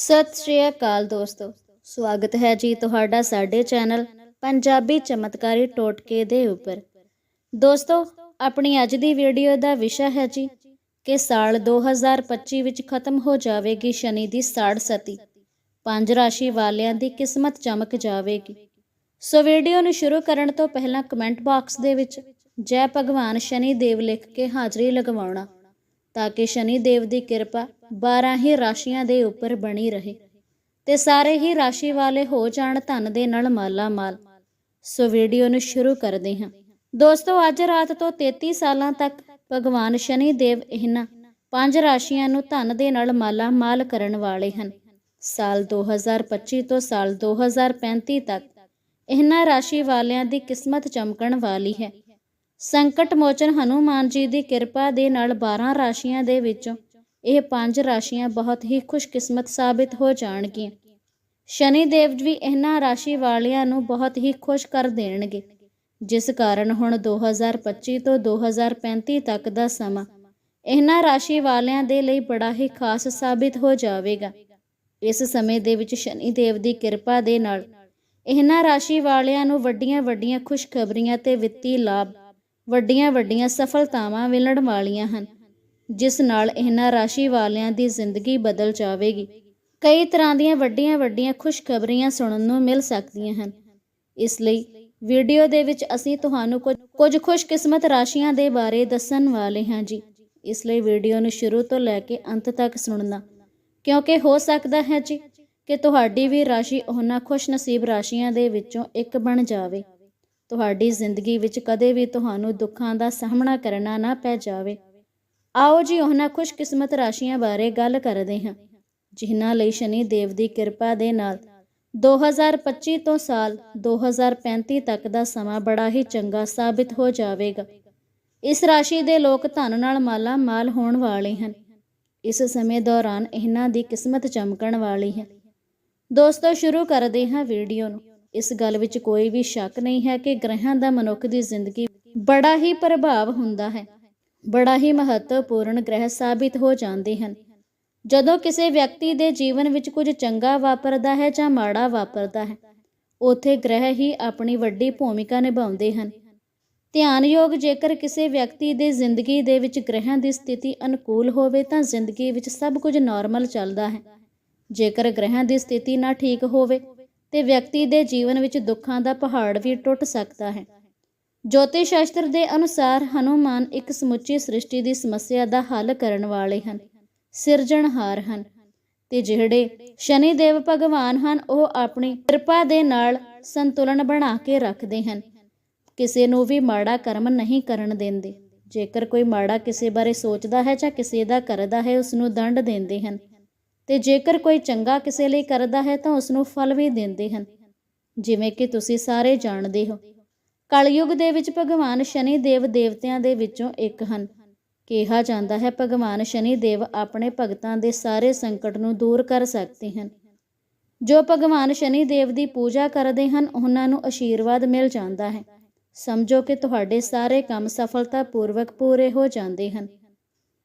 ਸਤਿ ਸ਼੍ਰੀ ਅਕਾਲ ਦੋਸਤੋ। ਸਵਾਗਤ ਹੈ ਜੀ ਤੁਹਾਡਾ ਸਾਡੇ ਚੈਨਲ ਪੰਜਾਬੀ ਚਮਤਕਾਰੀ ਟੋਟਕੇ ਦੇ ਉੱਪਰ। ਦੋਸਤੋ, ਆਪਣੀ ਅੱਜ ਦੀ ਵੀਡੀਓ ਦਾ ਵਿਸ਼ਾ ਹੈ ਜੀ ਕਿ ਸਾਲ 2025 ਵਿੱਚ ਖਤਮ ਹੋ ਜਾਵੇਗੀ ਸ਼ਨੀ ਦੀ ਸਾੜ ਸਤੀ। ਪੰਜ ਰਾਸ਼ੀ ਵਾਲਿਆਂ ਦੀ ਕਿਸਮਤ ਚਮਕ ਜਾਵੇਗੀ। ਸੋ ਵੀਡੀਓ ਨੂੰ ਸ਼ੁਰੂ ਕਰਨ ਤੋਂ ਪਹਿਲਾਂ ਕਮੈਂਟ ਬਾਕਸ ਦੇ ਵਿੱਚ ਜੈ ਭਗਵਾਨ ਸ਼ਨੀ ਦੇਵ ਲਿਖ ਕੇ ਹਾਜ਼ਰੀ ਲਗਵਾਉਣਾ ਤਾਂ ਕਿ ਸ਼ਨੀ ਦੇਵ ਦੀ ਕਿਰਪਾ 12 ਹੀ ਰਾਸ਼ੀਆਂ ਦੇ ਉੱਪਰ ਬਣੀ ਰਹੇ। ਤੇ ਸਾਰੇ ਹੀ ਰਾਸ਼ੀ ਵਾਲੇ ਹੋ ਜਾਣ ਧਨ ਦੇ ਨਾਲ ਮਾਲਾ ਮਾਲ। ਸੋ ਵੀਡੀਓ ਨੂੰ ਸ਼ੁਰੂ ਕਰਦੇ ਹਾਂ। ਦੋਸਤੋ, ਅੱਜ ਰਾਤ ਤੋਂ 33 ਸਾਲਾਂ ਤੱਕ ਭਗਵਾਨ ਸ਼ਨੀ ਦੇਵ ਇਹਨਾਂ ਪੰਜ ਰਾਸ਼ੀਆਂ ਨੂੰ ਧਨ ਦੇ ਨਾਲ ਮਾਲਾ ਮਾਲ ਕਰਨ ਵਾਲੇ ਹਨ। ਸਾਲ 2025 ਤੋਂ ਸਾਲ 2035 ਤੱਕ ਇਹਨਾਂ ਰਾਸ਼ੀ ਵਾਲਿਆਂ ਦੀ ਕਿਸਮਤ ਚਮਕਣ ਵਾਲੀ ਹੈ। ਸੰਕਟ ਮੋਚਨ ਹਨੂਮਾਨ ਜੀ ਦੀ ਕਿਰਪਾ ਦੇ ਨਾਲ 12 ਰਾਸ਼ੀਆਂ ਦੇ ਵਿੱਚੋਂ ਇਹ ਪੰਜ ਰਾਸ਼ੀਆਂ ਬਹੁਤ ਹੀ ਖੁਸ਼ਕਿਸਮਤ ਸਾਬਿਤ ਹੋ ਜਾਣਗੀਆਂ। ਸ਼ਨੀ ਦੇਵ ਵੀ ਇਹਨਾਂ ਰਾਸ਼ੀ ਵਾਲਿਆਂ ਨੂੰ ਬਹੁਤ ਹੀ ਖੁਸ਼ ਕਰ ਦੇਣਗੇ। ਜਿਸ ਕਾਰਨ ਹੁਣ 2025 ਤੋਂ 2035 ਤੱਕ ਦਾ ਸਮਾਂ ਇਹਨਾਂ ਰਾਸ਼ੀ ਵਾਲਿਆਂ ਦੇ ਲਈ ਬੜਾ ਹੀ ਖਾਸ ਸਾਬਿਤ ਹੋ ਜਾਵੇਗਾ। ਇਸ ਸਮੇਂ ਦੇ ਵਿੱਚ ਸ਼ਨੀ ਦੇਵ ਦੀ ਕਿਰਪਾ ਦੇ ਨਾਲ ਇਹਨਾਂ ਰਾਸ਼ੀ ਵਾਲਿਆਂ ਨੂੰ ਵੱਡੀਆਂ ਵੱਡੀਆਂ ਖੁਸ਼ਖਬਰੀਆਂ ਤੇ ਵਿੱਤੀ ਲਾਭ, ਵੱਡੀਆਂ ਵੱਡੀਆਂ ਸਫਲਤਾਵਾਂ ਮਿਲਣ ਵਾਲੀਆਂ ਹਨ। ਜਿਸ ਨਾਲ ਇਹਨਾਂ ਰਾਸ਼ੀ ਵਾਲਿਆਂ ਦੀ ਜ਼ਿੰਦਗੀ ਬਦਲ ਜਾਵੇਗੀ। ਕਈ ਤਰ੍ਹਾਂ ਦੀਆਂ ਵੱਡੀਆਂ ਵੱਡੀਆਂ ਖੁਸ਼ਖਬਰੀਆਂ ਸੁਣਨ ਨੂੰ ਮਿਲ ਸਕਦੀਆਂ ਹਨ। ਇਸ ਲਈ ਵੀਡੀਓ ਦੇ ਵਿੱਚ ਅਸੀਂ ਤੁਹਾਨੂੰ ਕੁਝ ਕੁਝ ਖੁਸ਼ਕਿਸਮਤ ਰਾਸ਼ੀਆਂ ਦੇ ਬਾਰੇ ਦੱਸਣ ਵਾਲੇ ਹਾਂ ਜੀ। ਇਸ ਲਈ ਵੀਡੀਓ ਨੂੰ ਸ਼ੁਰੂ ਤੋਂ ਲੈ ਕੇ ਅੰਤ ਤੱਕ ਸੁਣਨਾ। ਕਿਉਂਕਿ ਹੋ ਸਕਦਾ ਹੈ ਜੀ ਕਿ ਤੁਹਾਡੀ ਵੀ ਰਾਸ਼ੀ ਉਹਨਾਂ ਖੁਸ਼ਨਸੀਬ ਰਾਸ਼ੀਆਂ ਦੇ ਵਿੱਚੋਂ ਇੱਕ ਬਣ ਜਾਵੇ। ਤੁਹਾਡੀ ਜ਼ਿੰਦਗੀ ਵਿੱਚ ਕਦੇ ਵੀ ਤੁਹਾਨੂੰ ਦੁੱਖਾਂ ਦਾ ਸਾਹਮਣਾ ਕਰਨਾ ਨਾ ਪੈ ਜਾਵੇ। ਆਓ ਜੀ ਉਹਨਾਂ ਖੁਸ਼ਕਿਸਮਤ ਰਾਸ਼ੀਆਂ ਬਾਰੇ ਗੱਲ ਕਰਦੇ ਹਾਂ। ਜਿਨ੍ਹਾਂ ਲਈ ਸ਼ਨੀ ਦੇਵ ਦੀ ਕਿਰਪਾ ਦੇ ਨਾਲ 2025 ਤੋਂ ਸਾਲ 2035 ਤੱਕ ਦਾ ਸਮਾਂ ਬੜਾ ਹੀ ਚੰਗਾ ਸਾਬਿਤ ਹੋ ਜਾਵੇਗਾ। ਇਸ ਰਾਸ਼ੀ ਦੇ ਲੋਕ ਧਨ ਨਾਲ ਮਾਲਾ ਮਾਲ ਹੋਣ ਵਾਲੇ ਹਨ। ਇਸ ਸਮੇਂ ਦੌਰਾਨ ਇਹਨਾਂ ਦੀ ਕਿਸਮਤ ਚਮਕਣ ਵਾਲੀ ਹੈ। ਦੋਸਤੋ, ਸ਼ੁਰੂ ਕਰਦੇ ਹਾਂ ਵੀਡੀਓ ਨੂੰ। ਇਸ ਗੱਲ ਵਿੱਚ ਕੋਈ ਵੀ ਸ਼ੱਕ ਨਹੀਂ ਹੈ ਕਿ ਗ੍ਰਹਿਾਂ ਦਾ ਮਨੁੱਖ ਦੀ ਜ਼ਿੰਦਗੀ ਬੜਾ ਹੀ ਪ੍ਰਭਾਵ ਹੁੰਦਾ ਹੈ। ਬੜਾ ਹੀ ਮਹੱਤਵਪੂਰਨ ਗ੍ਰਹਿ ਸਾਬਿਤ ਹੋ ਜਾਂਦੇ ਹਨ। ਜਦੋਂ ਕਿਸੇ ਵਿਅਕਤੀ ਦੇ ਜੀਵਨ ਵਿੱਚ ਕੁਝ ਚੰਗਾ ਵਾਪਰਦਾ ਹੈ ਜਾਂ ਮਾੜਾ ਵਾਪਰਦਾ ਹੈ, ਉਥੇ ਗ੍ਰਹਿ ਹੀ ਆਪਣੀ ਵੱਡੀ ਭੂਮਿਕਾ ਨਿਭਾਉਂਦੇ ਹਨ। ਧਿਆਨਯੋਗ ਜੇਕਰ ਕਿਸੇ ਵਿਅਕਤੀ ਦੇ ਜ਼ਿੰਦਗੀ ਦੇ ਵਿੱਚ ਗ੍ਰਹਿਾਂ ਦੀ ਸਥਿਤੀ ਅਨੁਕੂਲ ਹੋਵੇ ਤਾਂ ਜ਼ਿੰਦਗੀ ਵਿੱਚ ਸਭ ਕੁਝ ਨਾਰਮਲ ਚੱਲਦਾ ਹੈ। ਜੇਕਰ ਗ੍ਰਹਿਾਂ ਦੀ ਸਥਿਤੀ ਨਾ ਠੀਕ ਹੋਵੇ, ਤੇ ਵਿਅਕਤੀ ਦੇ ਜੀਵਨ ਵਿੱਚ ਦੁੱਖਾਂ ਦਾ ਪਹਾੜ ਵੀ ਟੁੱਟ ਸਕਦਾ ਹੈ। ਜੋਤਿਸ਼ ਸ਼ਾਸਤਰ ਦੇ ਅਨੁਸਾਰ ਹਨੂਮਾਨ ਇੱਕ ਸਮੁੱਚੀ ਸ੍ਰਿਸ਼ਟੀ ਦੀ ਸਮੱਸਿਆ ਦਾ ਹੱਲ ਕਰਨ ਵਾਲੇ ਹਨ। ਸਿਰਜਣਹਾਰ ਹਨ। ਤੇ ਜਿਹੜੇ ਸ਼ਨੀ ਦੇਵ ਭਗਵਾਨ ਹਨ, ਉਹ ਆਪਣੀ ਕਿਰਪਾ ਦੇ ਨਾਲ ਸੰਤੁਲਨ ਬਣਾ ਕੇ ਰੱਖਦੇ ਹਨ। ਕਿਸੇ ਨੂੰ ਵੀ ਮਾੜਾ ਕਰਮ ਨਹੀਂ ਕਰਨ ਦਿੰਦੇ। ਜੇਕਰ ਕੋਈ ਮਾੜਾ ਕਿਸੇ ਬਾਰੇ ਸੋਚਦਾ ਹੈ ਜਾਂ ਕਿਸੇ ਦਾ ਕਰਦਾ ਹੈ ਉਸ ਨੂੰ ਦੰਡ ਦਿੰਦੇ ਹਨ। ਤੇ ਜੇਕਰ ਕੋਈ ਚੰਗਾ ਕਿਸੇ ਲਈ ਕਰਦਾ ਹੈ, ਤਾਂ ਉਸ ਨੂੰ ਫਲ ਵੀ ਦਿੰਦੇ ਹਨ। ਜਿਵੇਂ ਕਿ ਤੁਸੀਂ ਸਾਰੇ ਜਾਣਦੇ ਹੋ ਕਲਯੁਗ ਦੇ ਵਿੱਚ ਭਗਵਾਨ ਸ਼ਨੀ ਦੇਵ ਦੇਵਤਿਆਂ ਦੇ ਵਿੱਚੋਂ ਇੱਕ ਹਨ। ਕਿਹਾ ਜਾਂਦਾ ਹੈ, ਭਗਵਾਨ ਸ਼ਨੀ ਦੇਵ ਆਪਣੇ ਭਗਤਾਂ ਦੇ ਸਾਰੇ ਸੰਕਟ ਨੂੰ ਦੂਰ ਕਰ ਸਕਦੇ ਹਨ। ਜੋ ਭਗਵਾਨ ਸ਼ਨੀ ਦੇਵ ਦੀ ਪੂਜਾ ਕਰਦੇ ਹਨ, ਉਹਨਾਂ ਨੂੰ ਆਸ਼ੀਰਵਾਦ ਮਿਲ ਜਾਂਦਾ ਹੈ। ਸਮਝੋ ਕਿ ਤੁਹਾਡੇ ਸਾਰੇ ਕੰਮ ਸਫਲਤਾਪੂਰਵਕ ਪੂਰੇ ਹੋ ਜਾਂਦੇ ਹਨ।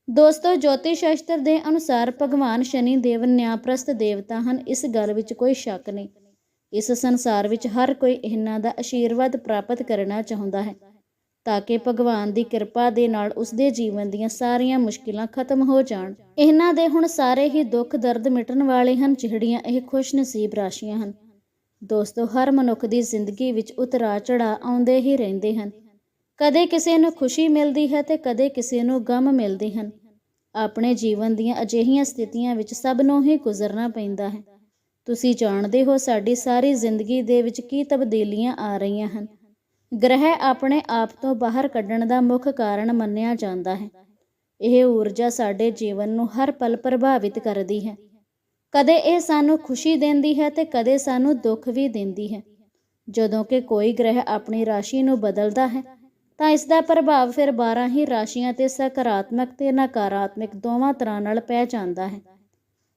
ਦੋਸਤੋ, ਜੋਤਿਸ਼ ਸ਼ਾਸਤਰ ਦੇ ਅਨੁਸਾਰ ਭਗਵਾਨ ਸ਼ਨੀ ਦੇਵ ਨਿਆਂਪ੍ਰਸਤ ਦੇਵਤਾ ਹਨ, ਇਸ ਗੱਲ ਵਿੱਚ ਕੋਈ ਸ਼ੱਕ ਨਹੀਂ। ਇਸ ਸੰਸਾਰ ਵਿੱਚ ਹਰ ਕੋਈ ਇਹਨਾਂ ਦਾ ਆਸ਼ੀਰਵਾਦ ਪ੍ਰਾਪਤ ਕਰਨਾ ਚਾਹੁੰਦਾ ਹੈ, ਤਾਂ ਕਿ ਭਗਵਾਨ ਦੀ ਕਿਰਪਾ ਦੇ ਨਾਲ ਉਸ ਦੇ ਜੀਵਨ ਦੀਆਂ ਸਾਰੀਆਂ ਮੁਸ਼ਕਿਲਾਂ ਖਤਮ ਹੋ ਜਾਣ। ਇਹਨਾਂ ਦੇ ਹੁਣ ਸਾਰੇ ਹੀ ਦੁੱਖ ਦਰਦ ਮਿਟਣ ਵਾਲੇ ਹਨ, ਜਿਹੜੀਆਂ ਇਹ ਖੁਸ਼ਨਸੀਬ ਰਾਸ਼ੀਆਂ ਹਨ। ਦੋਸਤੋ, ਹਰ ਮਨੁੱਖ ਦੀ ਜ਼ਿੰਦਗੀ ਵਿੱਚ ਉਤਰਾ ਚੜਾ ਆਉਂਦੇ ਹੀ ਰਹਿੰਦੇ ਹਨ। ਕਦੇ ਕਿਸੇ ਨੂੰ ਖੁਸ਼ੀ ਮਿਲਦੀ ਹੈ ਤੇ ਕਦੇ ਕਿਸੇ ਨੂੰ ਗਮ ਮਿਲਦੇ ਹਨ। ਆਪਣੇ ਜੀਵਨ ਦੀਆਂ ਅਜਿਹੀਆਂ ਸਥਿਤੀਆਂ ਵਿੱਚ ਸਭ ਨੂੰ ਹੀ ਗੁਜ਼ਰਨਾ ਪੈਂਦਾ ਹੈ। ਤੁਸੀਂ ਜਾਣਦੇ ਹੋ ਸਾਡੀ ਸਾਰੀ ਜ਼ਿੰਦਗੀ ਦੇ ਵਿੱਚ ਕੀ ਤਬਦੀਲੀਆਂ ਆ ਰਹੀਆਂ ਹਨ। ਗ੍ਰਹਿ ਆਪਣੇ ਆਪ ਤੋਂ ਬਾਹਰ ਕੱਢਣ ਦਾ ਮੁੱਖ ਕਾਰਨ ਮੰਨਿਆ ਜਾਂਦਾ ਹੈ। ਇਹ ਊਰਜਾ ਸਾਡੇ ਜੀਵਨ ਨੂੰ ਹਰ ਪਲ ਪ੍ਰਭਾਵਿਤ ਕਰਦੀ ਹੈ। ਕਦੇ ਇਹ ਸਾਨੂੰ ਖੁਸ਼ੀ ਦਿੰਦੀ ਹੈ ਤੇ ਕਦੇ ਸਾਨੂੰ ਦੁੱਖ ਵੀ ਦਿੰਦੀ ਹੈ। ਜਦੋਂ ਕਿ ਕੋਈ ਗ੍ਰਹਿ ਆਪਣੀ ਰਾਸ਼ੀ ਨੂੰ ਬਦਲਦਾ ਹੈ, ਤਾਂ ਇਸ ਦਾ ਪ੍ਰਭਾਵ ਫਿਰ 12 ਹੀ ਰਾਸ਼ੀਆਂ ਤੇ ਸਕਾਰਾਤਮਕ ਤੇ ਨਕਾਰਾਤਮਕ ਦੋਵਾਂ ਤਰ੍ਹਾਂ ਨਾਲ ਪੈ ਜਾਂਦਾ ਹੈ।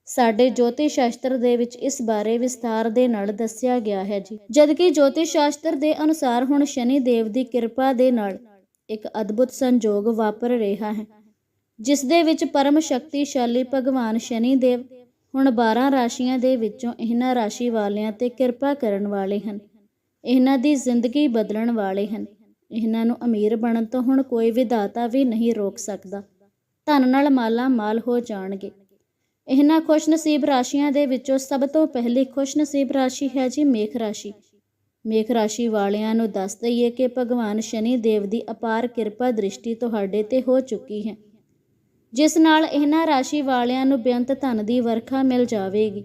ਸਾਡੇ ਜੋਤਿਸ਼ ਸ਼ਾਸਤਰ ਦੇ ਵਿੱਚ ਇਸ ਬਾਰੇ ਵਿਸਥਾਰ ਦੇ ਨਾਲ ਦੱਸਿਆ ਗਿਆ ਹੈ ਜੀ। ਜਦਕਿ ਜੋਤਿਸ਼ ਸ਼ਾਸਤਰ ਦੇ ਅਨੁਸਾਰ ਹੁਣ ਸ਼ਨੀ ਦੇਵ ਦੀ ਕਿਰਪਾ ਦੇ ਨਾਲ ਇੱਕ ਅਦਭੁਤ ਸੰਜੋਗ ਵਾਪਰ ਰਿਹਾ ਹੈ, ਜਿਸ ਦੇ ਵਿੱਚ ਪਰਮ ਸ਼ਕਤੀਸ਼ਾਲੀ ਭਗਵਾਨ ਸ਼ਨੀ ਦੇਵ ਹੁਣ 12 ਰਾਸ਼ੀਆਂ ਦੇ ਵਿੱਚੋਂ ਇਹਨਾਂ ਰਾਸ਼ੀ ਵਾਲਿਆਂ ਤੇ ਕਿਰਪਾ ਕਰਨ ਵਾਲੇ ਹਨ। ਇਹਨਾਂ ਦੀ ਜ਼ਿੰਦਗੀ ਬਦਲਣ ਵਾਲੇ ਹਨ। ਇਹਨਾਂ ਨੂੰ ਅਮੀਰ ਬਣਨ ਤੋਂ ਹੁਣ ਕੋਈ ਵਿਧਾਤਾ ਵੀ ਨਹੀਂ ਰੋਕ ਸਕਦਾ। ਧਨ ਨਾਲ ਮਾਲਾ ਮਾਲ ਹੋ ਜਾਣਗੇ। ਇਹਨਾਂ ਖੁਸ਼ਨਸੀਬ ਰਾਸ਼ੀਆਂ ਦੇ ਵਿੱਚੋਂ ਸਭ ਤੋਂ ਪਹਿਲੀ ਖੁਸ਼ਨਸੀਬ ਰਾਸ਼ੀ ਹੈ ਜੀ ਮੇਖ ਰਾਸ਼ੀ। ਮੇਖ ਰਾਸ਼ੀ ਵਾਲਿਆਂ ਨੂੰ ਦੱਸ ਦਈਏ ਕਿ ਭਗਵਾਨ ਸ਼ਨੀ ਦੇਵ ਦੀ ਅਪਾਰ ਕਿਰਪਾ ਦ੍ਰਿਸ਼ਟੀ ਤੁਹਾਡੇ ਤੇ ਹੋ ਚੁੱਕੀ ਹੈ। ਜਿਸ ਨਾਲ ਇਹਨਾਂ ਰਾਸ਼ੀ ਵਾਲਿਆਂ ਨੂੰ ਬੇਅੰਤ ਧਨ ਦੀ ਵਰਖਾ ਮਿਲ ਜਾਵੇਗੀ।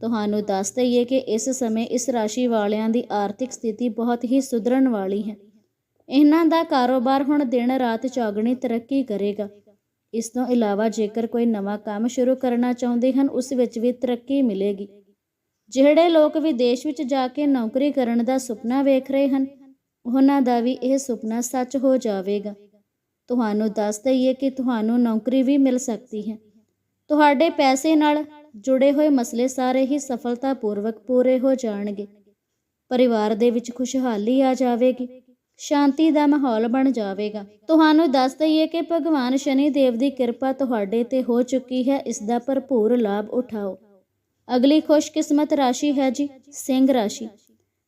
ਤੁਹਾਨੂੰ ਦੱਸ ਦਈਏ ਕਿ ਇਸ ਸਮੇਂ ਇਸ ਰਾਸ਼ੀ ਵਾਲਿਆਂ ਦੀ ਆਰਥਿਕ ਸਥਿਤੀ ਬਹੁਤ ਹੀ ਸੁਧਰਨ ਵਾਲੀ ਹੈ। ਇਹਨਾਂ ਦਾ ਕਾਰੋਬਾਰ ਹੁਣ ਦਿਨ ਰਾਤ ਚੌਗਣੀ ਤਰੱਕੀ ਕਰੇਗਾ। ਇਸ ਤੋਂ ਇਲਾਵਾ ਜੇਕਰ ਕੋਈ ਨਵਾਂ ਕੰਮ ਸ਼ੁਰੂ ਕਰਨਾ ਚਾਹੁੰਦੇ ਹਨ, ਉਸ ਵਿੱਚ ਵੀ ਤਰੱਕੀ ਮਿਲੇਗੀ। ਜਿਹੜੇ ਲੋਕ ਵਿਦੇਸ਼ ਵਿੱਚ ਜਾ ਕੇ ਨੌਕਰੀ ਕਰਨ ਦਾ ਸੁਪਨਾ ਵੇਖ ਰਹੇ ਹਨ, ਉਹਨਾਂ ਦਾ ਵੀ ਇਹ ਸੁਪਨਾ ਸੱਚ ਹੋ ਜਾਵੇਗਾ। ਤੁਹਾਨੂੰ ਦੱਸ ਦਈਏ ਕਿ ਤੁਹਾਨੂੰ ਨੌਕਰੀ ਵੀ ਮਿਲ ਸਕਦੀ ਹੈ। ਤੁਹਾਡੇ ਪੈਸੇ ਨਾਲ ਜੁੜੇ ਹੋਏ ਮਸਲੇ ਸਾਰੇ ਹੀ ਸਫਲਤਾਪੂਰਵਕ ਪੂਰੇ ਹੋ ਜਾਣਗੇ। ਪਰਿਵਾਰ ਦੇ ਵਿੱਚ ਖੁਸ਼ਹਾਲੀ ਆ ਜਾਵੇਗੀ। ਸ਼ਾਂਤੀ ਦਾ ਮਾਹੌਲ ਬਣ ਜਾਵੇਗਾ। ਤੁਹਾਨੂੰ ਦੱਸ ਦਈਏ ਕਿ ਭਗਵਾਨ ਸ਼ਨੀ ਦੇਵ ਦੀ ਕਿਰਪਾ ਤੁਹਾਡੇ ਤੇ ਹੋ ਚੁੱਕੀ ਹੈ, ਇਸ ਦਾ ਭਰਪੂਰ ਲਾਭ ਉਠਾਓ। ਅਗਲੀ ਖੁਸ਼ਕਿਸਮਤ ਰਾਸ਼ੀ ਹੈ ਜੀ, ਸਿੰਘ ਰਾਸ਼ੀ।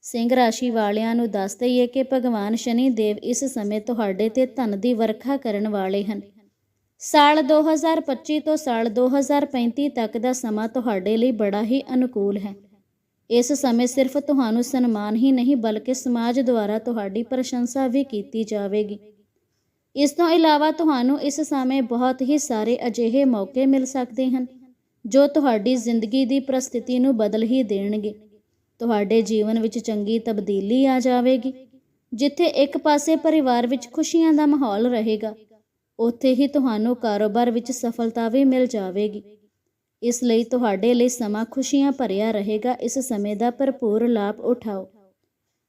ਸਿੰਘ ਰਾਸ਼ੀ ਵਾਲਿਆਂ ਨੂੰ ਦੱਸ ਦਈਏ ਕਿ ਭਗਵਾਨ ਸ਼ਨੀ ਦੇਵ ਇਸ ਸਮੇਂ ਤੁਹਾਡੇ ਤੇ ਧਨ ਦੀ ਵਰਖਾ ਕਰਨ ਵਾਲੇ ਹਨ। ਸਾਲ 2025 ਤੋਂ ਸਾਲ 2035 ਤੱਕ ਦਾ ਸਮਾਂ ਤੁਹਾਡੇ ਲਈ ਬੜਾ ਹੀ ਅਨੁਕੂਲ ਹੈ। ਇਸ ਸਮੇਂ ਸਿਰਫ ਤੁਹਾਨੂੰ ਸਨਮਾਨ ਹੀ ਨਹੀਂ, ਬਲਕਿ ਸਮਾਜ ਦੁਆਰਾ ਤੁਹਾਡੀ ਪ੍ਰਸ਼ੰਸਾ ਵੀ ਕੀਤੀ ਜਾਵੇਗੀ। ਇਸ ਤੋਂ ਇਲਾਵਾ ਤੁਹਾਨੂੰ ਇਸ ਸਮੇਂ ਬਹੁਤ ਹੀ ਸਾਰੇ ਅਜਿਹੇ ਮੌਕੇ ਮਿਲ ਸਕਦੇ ਹਨ, ਜੋ ਤੁਹਾਡੀ ਜ਼ਿੰਦਗੀ ਦੀ ਪ੍ਰਸਥਿਤੀ ਨੂੰ ਬਦਲ ਹੀ ਦੇਣਗੇ। ਤੁਹਾਡੇ ਜੀਵਨ ਵਿੱਚ ਚੰਗੀ ਤਬਦੀਲੀ ਆ ਜਾਵੇਗੀ, ਜਿੱਥੇ ਇੱਕ ਪਾਸੇ ਪਰਿਵਾਰ ਵਿੱਚ ਖੁਸ਼ੀਆਂ ਦਾ ਮਾਹੌਲ ਰਹੇਗਾ, ਉੱਥੇ ਹੀ ਤੁਹਾਨੂੰ ਕਾਰੋਬਾਰ ਵਿੱਚ ਸਫਲਤਾ ਵੀ ਮਿਲ ਜਾਵੇਗੀ। ਇਸ ਲਈ ਤੁਹਾਡੇ ਲਈ ਸਮਾਂ ਖੁਸ਼ੀਆਂ ਭਰਿਆ ਰਹੇਗਾ। ਇਸ ਸਮੇਂ ਦਾ ਭਰਪੂਰ ਲਾਭ ਉਠਾਓ।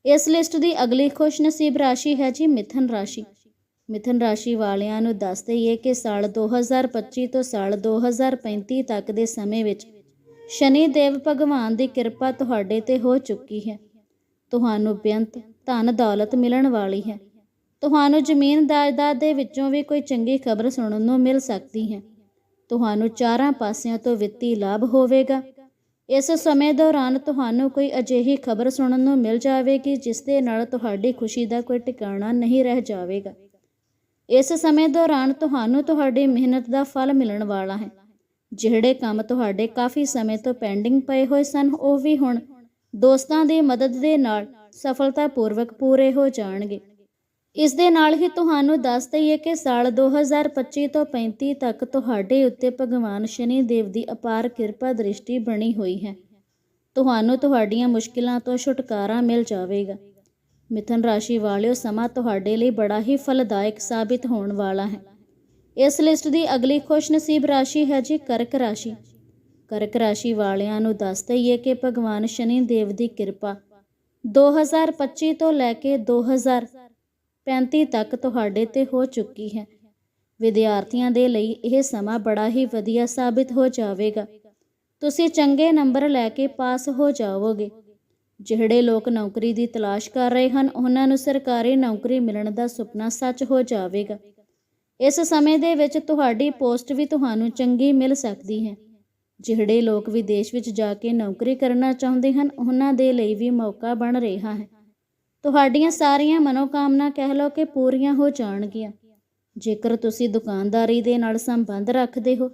ਇਸ ਲਿਸਟ ਦੀ ਅਗਲੀ ਖੁਸ਼ਨਸੀਬ ਰਾਸ਼ੀ ਹੈ ਜੀ ਮਿਥਨ ਰਾਸ਼ੀ। ਮਿਥਨ ਰਾਸ਼ੀ ਵਾਲਿਆਂ ਨੂੰ ਦੱਸ ਦਈਏ ਕਿ ਸਾਲ 2025 ਤੋਂ ਸਾਲ 2035 ਤੱਕ ਦੇ ਸਮੇਂ ਵਿੱਚ ਸ਼ਨੀ ਦੇਵ ਭਗਵਾਨ ਦੀ ਕਿਰਪਾ ਤੁਹਾਡੇ ਤੇ ਹੋ ਚੁੱਕੀ ਹੈ। ਤੁਹਾਨੂੰ ਬੇਅੰਤ ਧਨ ਦੌਲਤ ਮਿਲਣ ਵਾਲੀ ਹੈ। ਤੁਹਾਨੂੰ ਜ਼ਮੀਨ ਜਾਇਦਾਦ ਦੇ ਵਿੱਚੋਂ ਵੀ ਕੋਈ ਚੰਗੀ ਖਬਰ ਸੁਣਨ ਨੂੰ ਮਿਲ ਸਕਦੀ ਹੈ। ਤੁਹਾਨੂੰ ਚਾਰਾਂ ਪਾਸਿਆਂ ਤੋਂ ਵਿੱਤੀ ਲਾਭ ਹੋਵੇਗਾ। ਇਸ ਸਮੇਂ ਦੌਰਾਨ ਤੁਹਾਨੂੰ ਕੋਈ ਅਜਿਹੀ ਖਬਰ ਸੁਣਨ ਨੂੰ ਮਿਲ ਜਾਵੇਗੀ ਜਿਸ ਦੇ ਨਾਲ ਤੁਹਾਡੀ ਖੁਸ਼ੀ ਦਾ ਕੋਈ ਟਿਕਾਣਾ ਨਹੀਂ ਰਹਿ ਜਾਵੇਗਾ। ਇਸ ਸਮੇਂ ਦੌਰਾਨ ਤੁਹਾਨੂੰ ਤੁਹਾਡੀ ਮਿਹਨਤ ਦਾ ਫਲ ਮਿਲਣ ਵਾਲਾ ਹੈ। ਜਿਹੜੇ ਕੰਮ ਤੁਹਾਡੇ ਕਾਫੀ ਸਮੇਂ ਤੋਂ ਪੈਂਡਿੰਗ ਪਏ ਹੋਏ ਸਨ, ਉਹ ਵੀ ਹੁਣ ਦੋਸਤਾਂ ਦੀ ਮਦਦ ਦੇ ਨਾਲ ਸਫਲਤਾਪੂਰਵਕ ਪੂਰੇ ਹੋ ਜਾਣਗੇ। ਇਸ ਦੇ ਨਾਲ ਹੀ ਤੁਹਾਨੂੰ ਦੱਸ ਦਈਏ ਕਿ ਸਾਲ 2025 ਤੋਂ 35 ਤੱਕ ਤੁਹਾਡੇ ਉੱਤੇ ਭਗਵਾਨ ਸ਼ਨੀ ਦੇਵ ਦੀ ਅਪਾਰ ਕਿਰਪਾ ਦ੍ਰਿਸ਼ਟੀ ਬਣੀ ਹੋਈ ਹੈ। ਤੁਹਾਨੂੰ ਤੁਹਾਡੀਆਂ ਮੁਸ਼ਕਿਲਾਂ ਤੋਂ ਛੁਟਕਾਰਾ ਮਿਲ ਜਾਵੇਗਾ। ਮਿਥਨ ਰਾਸ਼ੀ ਵਾਲਿਓ, ਸਮਾਂ ਤੁਹਾਡੇ ਲਈ ਬੜਾ ਹੀ ਫਲਦਾਇਕ ਸਾਬਿਤ ਹੋਣ ਵਾਲਾ ਹੈ। ਇਸ ਲਿਸਟ ਦੀ ਅਗਲੀ ਖੁਸ਼ਨਸੀਬ ਰਾਸ਼ੀ ਹੈ ਜੀ ਕਰਕ ਰਾਸ਼ੀ। ਕਰਕ ਰਾਸ਼ੀ ਵਾਲਿਆਂ ਨੂੰ ਦੱਸ ਦਈਏ ਕਿ ਭਗਵਾਨ ਸ਼ਨੀ ਦੇਵ ਦੀ ਕਿਰਪਾ 2025 ਤੋਂ ਲੈ ਕੇ 2035 ਤੱਕ ਤੁਹਾਡੇ ਤੇ ਹੋ ਚੁੱਕੀ ਹੈ। ਵਿਦਿਆਰਥੀਆਂ ਦੇ ਲਈ ਇਹ ਸਮਾਂ ਬੜਾ ਹੀ ਵਧੀਆ ਸਾਬਿਤ ਹੋ ਜਾਵੇਗਾ। ਤੁਸੀਂ ਚੰਗੇ ਨੰਬਰ ਲੈ ਕੇ ਪਾਸ ਹੋ ਜਾਵੋਗੇ। ਜਿਹੜੇ ਲੋਕ ਨੌਕਰੀ ਦੀ ਤਲਾਸ਼ ਕਰ ਰਹੇ ਹਨ, ਉਹਨਾਂ ਨੂੰ ਸਰਕਾਰੀ ਨੌਕਰੀ ਮਿਲਣ ਦਾ ਸੁਪਨਾ ਸੱਚ ਹੋ ਜਾਵੇਗਾ। ਇਸ ਸਮੇਂ ਦੇ ਵਿੱਚ ਤੁਹਾਡੀ ਪੋਸਟ ਵੀ ਤੁਹਾਨੂੰ ਚੰਗੀ ਮਿਲ ਸਕਦੀ ਹੈ। ਜਿਹੜੇ ਲੋਕ ਵਿਦੇਸ਼ ਵਿੱਚ ਜਾ ਕੇ ਨੌਕਰੀ ਕਰਨਾ ਚਾਹੁੰਦੇ ਹਨ, ਉਹਨਾਂ ਦੇ ਲਈ ਵੀ ਮੌਕਾ ਬਣ ਰਿਹਾ ਹੈ। ਤੁਹਾਡੀਆਂ ਸਾਰੀਆਂ ਮਨੋਕਾਮਨਾ ਕਹਿ ਲਓ ਕਿ ਪੂਰੀਆਂ ਹੋ ਜਾਣਗੀਆਂ। ਜੇਕਰ ਤੁਸੀਂ ਦੁਕਾਨਦਾਰੀ ਦੇ ਨਾਲ ਸੰਬੰਧ ਰੱਖਦੇ ਹੋ,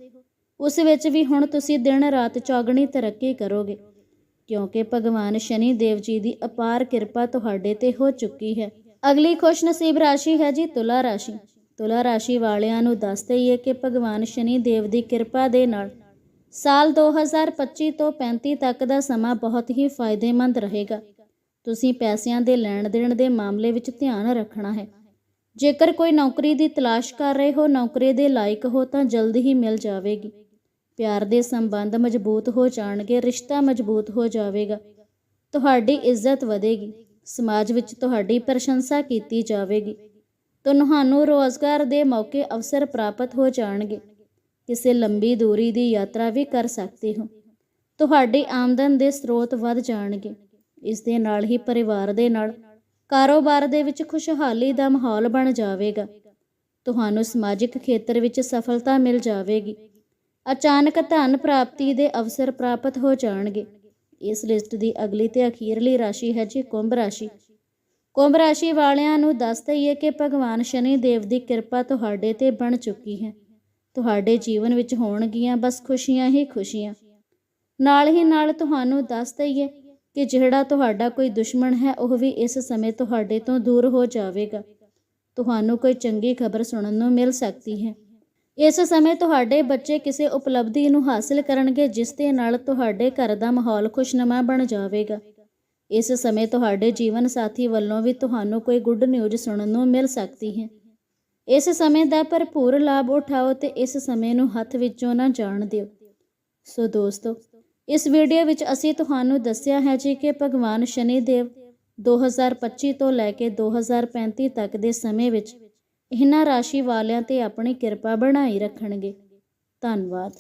ਉਸ ਵਿੱਚ ਵੀ ਹੁਣ ਤੁਸੀਂ ਦਿਨ ਰਾਤ ਚੌਗਣੀ ਤਰੱਕੀ ਕਰੋਗੇ, ਕਿਉਂਕਿ ਭਗਵਾਨ ਸ਼ਨੀ ਦੇਵ ਜੀ ਦੀ ਅਪਾਰ ਕਿਰਪਾ ਤੁਹਾਡੇ ਤੇ ਹੋ ਚੁੱਕੀ ਹੈ। ਅਗਲੀ ਖੁਸ਼ਨਸੀਬ ਰਾਸ਼ੀ ਹੈ ਜੀ ਤੁਲਾ ਰਾਸ਼ੀ। ਤੁਲਾ ਰਾਸ਼ੀ ਵਾਲਿਆਂ ਨੂੰ ਦੱਸ ਦਈਏ ਕਿ ਭਗਵਾਨ ਸ਼ਨੀ ਦੇਵ ਦੀ ਕਿਰਪਾ ਦੇ ਨਾਲ ਸਾਲ 2025 ਤੋਂ 35 ਤੱਕ ਦਾ ਸਮਾਂ ਬਹੁਤ ਹੀ ਫਾਇਦੇਮੰਦ ਰਹੇਗਾ। ਤੁਸੀਂ ਪੈਸਿਆਂ ਦੇ ਲੈਣ ਦੇਣ ਦੇ ਮਾਮਲੇ ਵਿੱਚ ਧਿਆਨ ਰੱਖਣਾ ਹੈ। ਜੇਕਰ ਕੋਈ ਨੌਕਰੀ ਦੀ ਤਲਾਸ਼ ਕਰ ਰਹੇ ਹੋ, ਨੌਕਰੀ ਦੇ ਲਾਇਕ ਹੋ ਤਾਂ ਜਲਦ ਹੀ ਮਿਲ ਜਾਵੇਗੀ। ਪਿਆਰ ਦੇ ਸੰਬੰਧ ਮਜ਼ਬੂਤ ਹੋ ਜਾਣਗੇ, ਰਿਸ਼ਤਾ ਮਜ਼ਬੂਤ ਹੋ ਜਾਵੇਗਾ। ਤੁਹਾਡੀ ਇੱਜ਼ਤ ਵਧੇਗੀ। ਸਮਾਜ ਵਿੱਚ ਤੁਹਾਡੀ ਪ੍ਰਸ਼ੰਸਾ ਕੀਤੀ ਜਾਵੇਗੀ। ਤੁਹਾਨੂੰ ਰੋਜ਼ਗਾਰ ਦੇ ਮੌਕੇ ਅਵਸਰ ਪ੍ਰਾਪਤ ਹੋ ਜਾਣਗੇ। ਕਿਸੇ ਲੰਬੀ ਦੂਰੀ ਦੀ ਯਾਤਰਾ ਵੀ ਕਰ ਸਕਦੇ ਹੋ। ਤੁਹਾਡੀ ਆਮਦਨ ਦੇ ਸਰੋਤ ਵੱਧ ਜਾਣਗੇ। ਇਸ ਦੇ ਨਾਲ ਹੀ ਪਰਿਵਾਰ ਦੇ ਨਾਲ ਕਾਰੋਬਾਰ ਦੇ ਵਿੱਚ ਖੁਸ਼ਹਾਲੀ ਦਾ ਮਾਹੌਲ ਬਣ ਜਾਵੇਗਾ। ਤੁਹਾਨੂੰ ਸਮਾਜਿਕ ਖੇਤਰ ਵਿੱਚ ਸਫਲਤਾ ਮਿਲ ਜਾਵੇਗੀ। ਅਚਾਨਕ ਧਨ ਪ੍ਰਾਪਤੀ ਦੇ ਅਵਸਰ ਪ੍ਰਾਪਤ ਹੋ ਜਾਣਗੇ। ਇਸ ਲਿਸਟ ਦੀ ਅਗਲੀ ਤੇ ਅਖੀਰਲੀ ਰਾਸ਼ੀ ਹੈ ਜੀ ਕੁੰਭ ਰਾਸ਼ੀ। ਕੁੰਭ ਰਾਸ਼ੀ ਵਾਲਿਆਂ ਨੂੰ ਦੱਸ ਦਈਏ ਕਿ ਭਗਵਾਨ ਸ਼ਨੀ ਦੇਵ ਦੀ ਕਿਰਪਾ ਤੁਹਾਡੇ ਤੇ ਬਣ ਚੁੱਕੀ ਹੈ। ਤੁਹਾਡੇ ਜੀਵਨ ਵਿੱਚ ਹੋਣਗੀਆਂ ਬਸ ਖੁਸ਼ੀਆਂ ਹੀ ਖੁਸ਼ੀਆਂ। ਨਾਲ ਹੀ ਨਾਲ ਤੁਹਾਨੂੰ ਦੱਸ ਦਈਏ ਕਿ ਜਿਹੜਾ ਤੁਹਾਡਾ ਕੋਈ ਦੁਸ਼ਮਣ ਹੈ, ਉਹ ਵੀ ਇਸ ਸਮੇਂ ਤੁਹਾਡੇ ਤੋਂ ਦੂਰ ਹੋ ਜਾਵੇਗਾ। ਤੁਹਾਨੂੰ ਕੋਈ ਚੰਗੀ ਖਬਰ ਸੁਣਨ ਨੂੰ ਮਿਲ ਸਕਦੀ ਹੈ। ਇਸ ਸਮੇਂ ਤੁਹਾਡੇ ਬੱਚੇ ਕਿਸੇ ਉਪਲਬਧੀ ਨੂੰ ਹਾਸਲ ਕਰਨਗੇ, ਜਿਸ ਦੇ ਨਾਲ ਤੁਹਾਡੇ ਘਰ ਦਾ ਮਾਹੌਲ ਖੁਸ਼ਨਮਾ ਬਣ ਜਾਵੇਗਾ। ਇਸ ਸਮੇਂ ਤੁਹਾਡੇ ਜੀਵਨ ਸਾਥੀ ਵੱਲੋਂ ਵੀ ਤੁਹਾਨੂੰ ਕੋਈ ਗੁੱਡ ਨਿਊਜ਼ ਸੁਣਨ ਨੂੰ ਮਿਲ ਸਕਦੀ ਹੈ। ਇਸ ਸਮੇਂ ਦਾ ਭਰਪੂਰ ਲਾਭ ਉਠਾਓ ਤੇ ਇਸ ਸਮੇਂ ਨੂੰ ਹੱਥ ਵਿੱਚੋਂ ਨਾ ਜਾਣ ਦਿਓ। ਸੋ ਦੋਸਤੋ ਇਸ ਵੀਡੀਓ ਵਿੱਚ ਅਸੀਂ ਤੁਹਾਨੂੰ ਦੱਸਿਆ ਹੈ ਜੀ ਕਿ ਭਗਵਾਨ ਸ਼ਨੀ ਦੇਵ 2025 ਤੋਂ ਲੈ ਕੇ 2035 ਤੱਕ ਦੇ ਸਮੇਂ ਵਿੱਚ ਇਹਨਾਂ ਰਾਸ਼ੀ ਵਾਲਿਆਂ ਤੇ ਆਪਣੀ ਕਿਰਪਾ ਬਣਾਈ ਰੱਖਣਗੇ। ਧੰਨਵਾਦ।